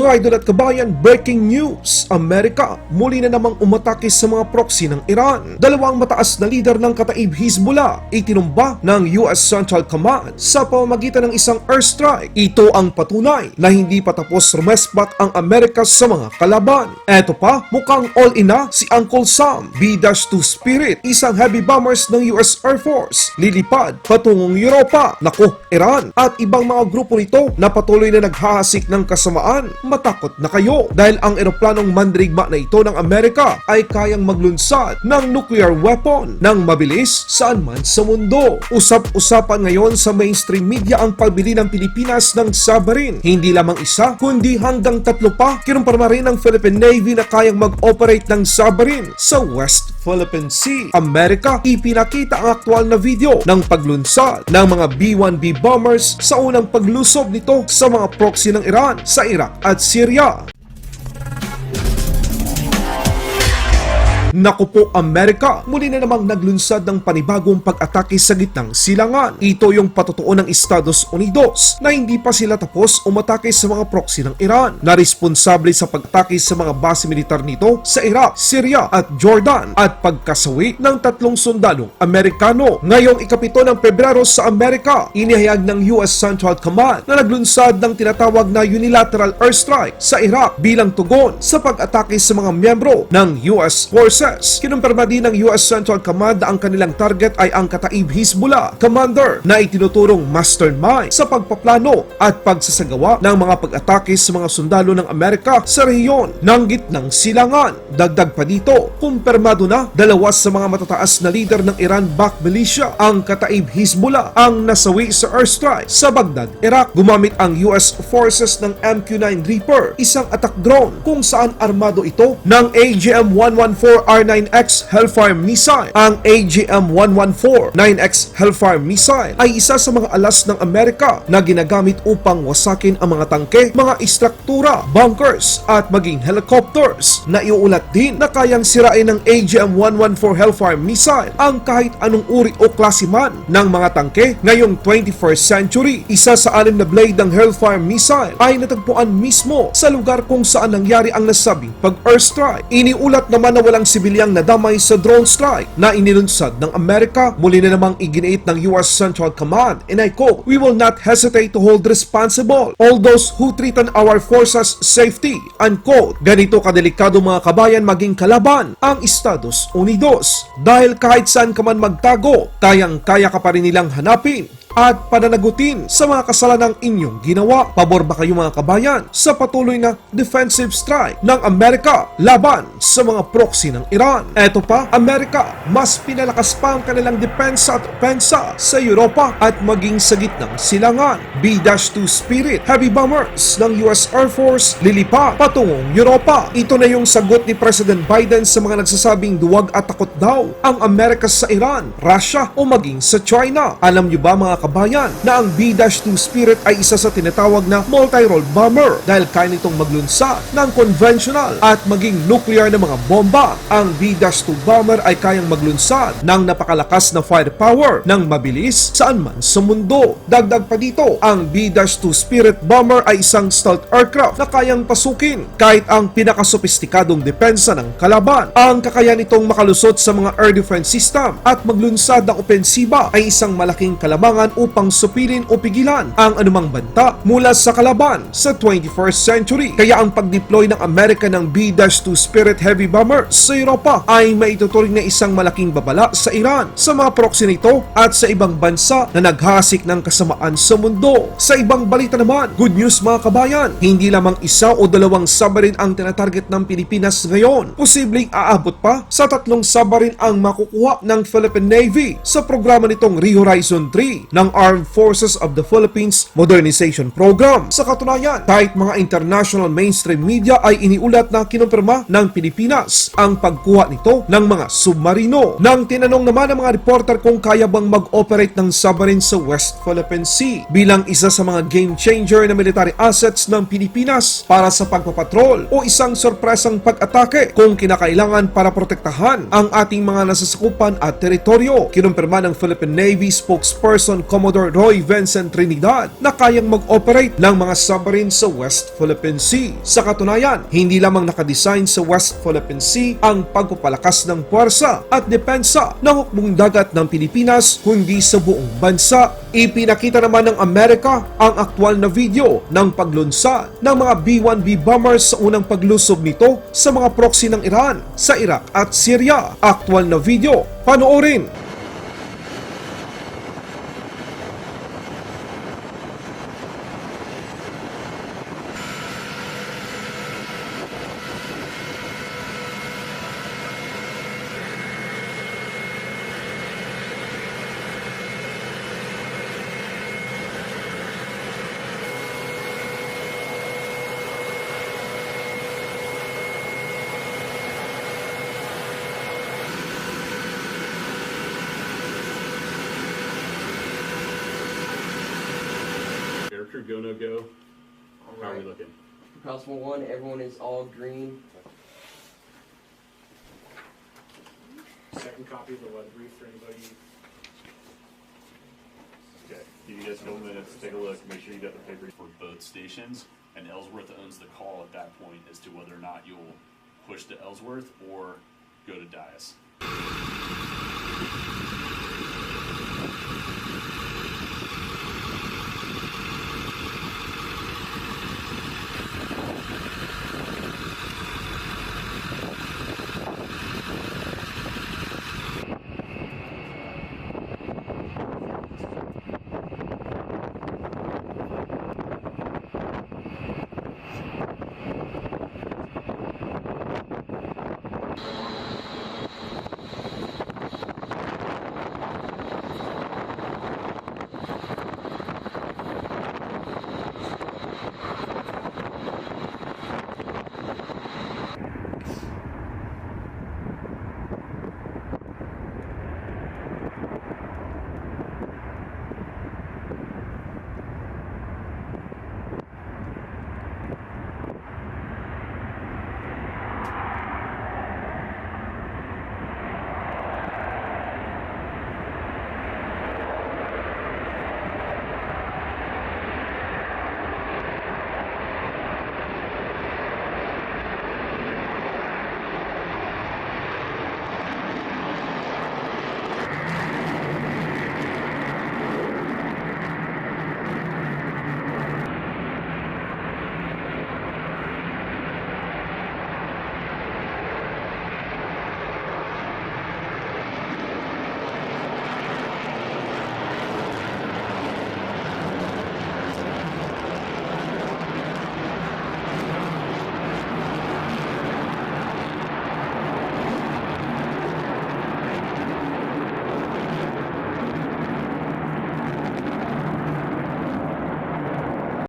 Mga idol at kabayan, breaking news! Amerika muli na namang umatake sa mga proxy ng Iran. Dalawang mataas na lider ng kataib Hezbollah itinumba ng US Central Command sa pamamagitan ng isang airstrike. Ito ang patunay na hindi pa tapos rumesbat ang Amerika sa mga kalaban. Eto pa, mukhang all-in na si Uncle Sam, B-2 Spirit, isang heavy bombers ng US Air Force, lilipad patungong Europa. Nako, Iran at ibang mga grupo nito na patuloy na naghahasik ng kasamaan. Matakot na kayo dahil ang eroplanong mandirigma na ito ng Amerika ay kayang maglunsad ng nuclear weapon ng mabilis saan man sa mundo. Usap-usapan ngayon sa mainstream media ang pagbili ng Pilipinas ng submarine. Hindi lamang isa, kundi hanggang tatlo pa kinumpirma rin ng Philippine Navy na kayang mag-operate ng submarine sa West Philippine Sea. Amerika, ipinakita ang aktual na video ng paglunsad ng mga B-1B bombers sa unang paglusob nito sa mga proxy ng Iran sa Iraq at Syria. Naku po Amerika, muli na namang naglunsad ng panibagong pag-atake sa gitnang silangan. Ito yung patutuo ng Estados Unidos na hindi pa sila tapos umatake sa mga proxy ng Iran na responsable sa pag-atake sa mga base militar nito sa Iraq, Syria at Jordan at pagkasawi ng tatlong sundalong Amerikano. Ngayong ikapito ng Pebrero sa Amerika, inihayag ng US Central Command na naglunsad ng tinatawag na unilateral airstrike sa Iraq bilang tugon sa pag-atake sa mga miyembro ng US Forces Forces. Kinumpirma din ng US Central Command na ang kanilang target ay ang kataib Hezbollah commander na itinuturong mastermind sa pagpaplano at pagsasagawa ng mga pag-atake sa mga sundalo ng Amerika sa rehiyon ng gitnang silangan. Dagdag pa dito, kumpirmado na dalawa sa mga matataas na leader ng Iran-backed militia ang kataib Hezbollah ang nasawi sa airstrike sa Baghdad, Iraq. Gumamit ang US forces ng MQ-9 Reaper, isang attack drone kung saan armado ito ng AGM-114 R9X Hellfire missile. Ang AGM-114 9X Hellfire missile ay isa sa mga alas ng Amerika na ginagamit upang wasakin ang mga tangke, mga istruktura, bunkers at maging helicopters. Naiulat din na kayang sirain ng AGM-114 Hellfire missile ang kahit anong uri o klase man ng mga tangke ngayong 21st century. Isa sa anim na blade ng Hellfire missile ay natagpuan mismo sa lugar kung saan nangyari ang nasabing pag-airstrike. Iniulat naman na walang sibilyang nadamay sa drone strike na inilunsad ng Amerika. Muli na namang iginiit ng US Central Command and I quote, We will not hesitate to hold responsible all those who threaten our forces safety. Unquote. Ganito kadelikado mga kabayan maging kalaban ang Estados Unidos. Dahil kahit saan ka man magtago, kayang-kaya ka pa rin nilang hanapin at pananagutin sa mga kasalanang inyong ginawa. Pabor ba kayo mga kabayan sa patuloy na defensive strike ng Amerika laban sa mga proxy ng Iran? Eto pa, Amerika mas pinalakas pa ang kanilang depensa at pensa sa Europa at maging sa gitnang silangan. B-2 Spirit Heavy Bombers ng US Air Force lilipa patungong Europa. Ito na yung sagot ni President Biden sa mga nagsasabing duwag at takot daw ang Amerika sa Iran, Russia o maging sa China. Alam niyo ba mga kabayan na ang B-2 Spirit ay isa sa tinatawag na multi-role bomber dahil kaya nitong maglunsad ng conventional at maging nuclear na mga bomba. Ang B-2 bomber ay kayang maglunsad ng napakalakas na firepower ng mabilis saan man sa mundo. Dagdag pa dito, ang B-2 Spirit bomber ay isang stealth aircraft na kayang pasukin kahit ang pinakasophistikadong depensa ng kalaban. Ang kakayan nitong makalusot sa mga air defense system at maglunsad ng opensiba ay isang malaking kalabangan upang supilin o pigilan ang anumang banta mula sa kalaban sa 21st century. Kaya ang pag-deploy ng Amerika ng B-2 Spirit Heavy Bomber sa Europa ay maituturing na isang malaking babala sa Iran, sa mga proxy nito at sa ibang bansa na naghasik ng kasamaan sa mundo. Sa ibang balita naman, good news mga kabayan, hindi lamang isa o dalawang submarine ang tinatarget ng Pilipinas ngayon. Posibleng aabot pa sa tatlong submarine ang makukuha ng Philippine Navy sa programa nitong Re-Horizon 3 ng Armed Forces of the Philippines Modernization Program. Sa katunayan, kahit mga international mainstream media ay iniulat na kinumpirma ng Pilipinas ang pagkuha nito ng mga submarino. Nang tinanong naman ng mga reporter kung kaya bang mag-operate ng submarine sa West Philippine Sea bilang isa sa mga game changer na military assets ng Pilipinas para sa pagpapatrol o isang sorpresang pag-atake kung kinakailangan para protektahan ang ating mga nasasakupan at teritoryo. Kinumpirma ng Philippine Navy spokesperson Commodore Roy Vincent Trinidad na kayang mag-operate ng mga submarine sa West Philippine Sea. Sa katunayan, hindi lamang nakadesign sa West Philippine Sea ang pagpapalakas ng puwersa at depensa ng hukbong dagat ng Pilipinas kundi sa buong bansa. Ipinakita naman ng Amerika ang aktwal na video ng paglunsad ng mga B-1B bombers sa unang paglusob nito sa mga proxy ng Iran sa Iraq at Syria. Aktwal na video, panoorin! Air go no go. How are we Alright. looking? Crosswell one, everyone is all green. Second copy of the weather brief for anybody. Okay, give you guys a couple minutes, take a look, make sure you got the paper for both stations. And Ellsworth owns the call at that point as to whether or not you'll push to Ellsworth or go to Dias.